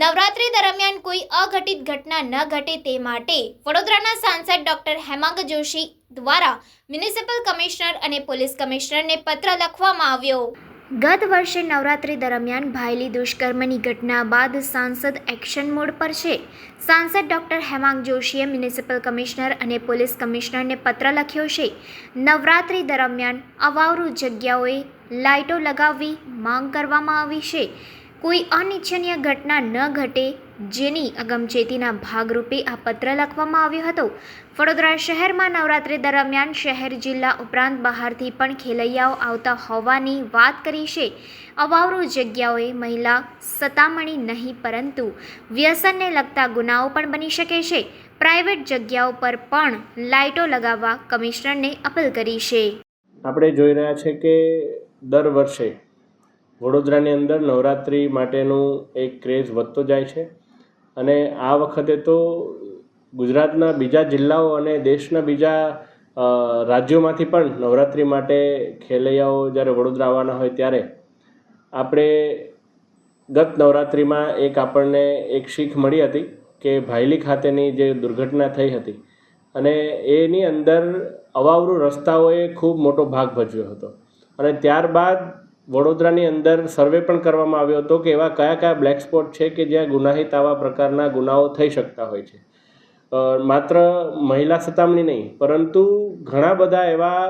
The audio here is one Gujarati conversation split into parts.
નવરાત્રી દરમિયાન કોઈ અઘટિત ઘટના ન ઘટે તે માટે વડોદરાના સાંસદ ડોક્ટર હેમાંગ જોશી દ્વારા મ્યુનિસિપલ કમિશનર અને પોલીસ કમિશનરને પત્ર લખવામાં આવ્યો. ગત વર્ષે નવરાત્રી દરમિયાન ભાયલી દુષ્કર્મની ઘટના બાદ સાંસદ એક્શન મોડ પર છે. સાંસદ ડોક્ટર હેમાંગ જોશીએ મ્યુનિસિપલ કમિશનર અને પોલીસ કમિશનરને પત્ર લખ્યો છે. નવરાત્રી દરમિયાન અવાવરૂ જગ્યાઓએ લાઇટો લગાવવી માંગ કરવામાં આવી છે. કોઈ અનિચ્છનીય ઘટના ન ઘટે, જેની અગમચેતીના ભાગરૂપે આ પત્ર લખવામાં આવ્યો હતો. વડોદરા શહેરમાં નવરાત્રી દરમિયાન શહેર જિલ્લા ઉપરાંત બહારથી પણ ખેલૈયાઓ આવતા હોવાની વાત કરી છે. અવાવરૂ જગ્યાઓએ મહિલા સતામણી નહીં, પરંતુ વ્યસનને લગતા ગુનાઓ પણ બની શકે છે. પ્રાઇવેટ જગ્યાઓ પર પણ લાઇટો લગાવવા કમિશનરને અપીલ કરી છે. આપણે જોઈ રહ્યા છે કે દર વર્ષે વડોદરાની અંદર નવરાત્રિ માટેનું એક ક્રેઝ વધતો જાય છે. અને આ વખતે તો ગુજરાતના બીજા જિલ્લાઓ અને દેશના બીજા રાજ્યોમાંથી પણ નવરાત્રિ માટે ખેલૈયાઓ જ્યારે વડોદરા આવવાના હોય ત્યારે આપણે ગત નવરાત્રિમાં એક આપણને એક શીખ મળી હતી કે ભાયલી ખાતેની જે દુર્ઘટના થઈ હતી. અને એની અંદર અવાવરું રસ્તાઓએ ખૂબ મોટો ભાગ ભજવ્યો હતો. અને ત્યારબાદ વડોદરાની અંદર સર્વે પણ કરવામાં આવ્યો હતો કે એવા કયા કયા બ્લેક સ્પોટ છે કે જ્યાં ગુનાહિત આવા પ્રકારના ગુનાઓ થઈ શકતા હોય છે. માત્ર મહિલા સતામણી નહીં, પરંતુ ઘણા બધા એવા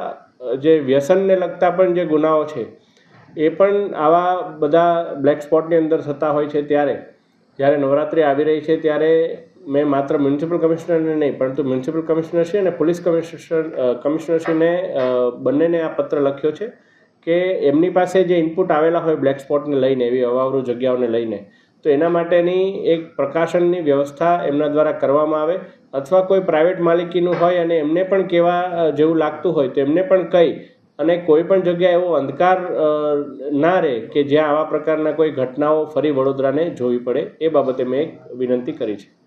જે વ્યસનને લગતા પણ જે ગુનાઓ છે, એ પણ આવા બધા બ્લેક સ્પોટની અંદર થતા હોય છે ત્યારે. જ્યારે નવરાત્રિ આવી રહી છે ત્યારે મેં માત્ર મ્યુનિસિપલ કમિશનરને નહીં, પરંતુ મ્યુનિસિપલ કમિશનરશ્રી અને પોલીસ કમિશનર કમિશનરશ્રીને બંનેને આ પત્ર લખ્યો છે. કે એમની પાસે જે ઇનપુટ આવેલા હોય બ્લેક સ્પોટને લઈને, એવી અવાવરૂ જગ્યાઓને લઈને, તો એના માટેની એક પ્રકાશનની વ્યવસ્થા એમના દ્વારા કરવામાં આવે અથવા કોઈ પ્રાઇવેટ માલિકીનું હોય અને એમને પણ કેવા જેવું લાગતું હોય તો એમને પણ કહી અને કોઈ પણ જગ્યાએ એવો અંધકાર ના રહે કે જ્યાં આવા પ્રકારના કોઈ ઘટનાઓ ફરી વડોદરાને જોવી પડે, એ બાબતે મેં એક વિનંતી કરી છે.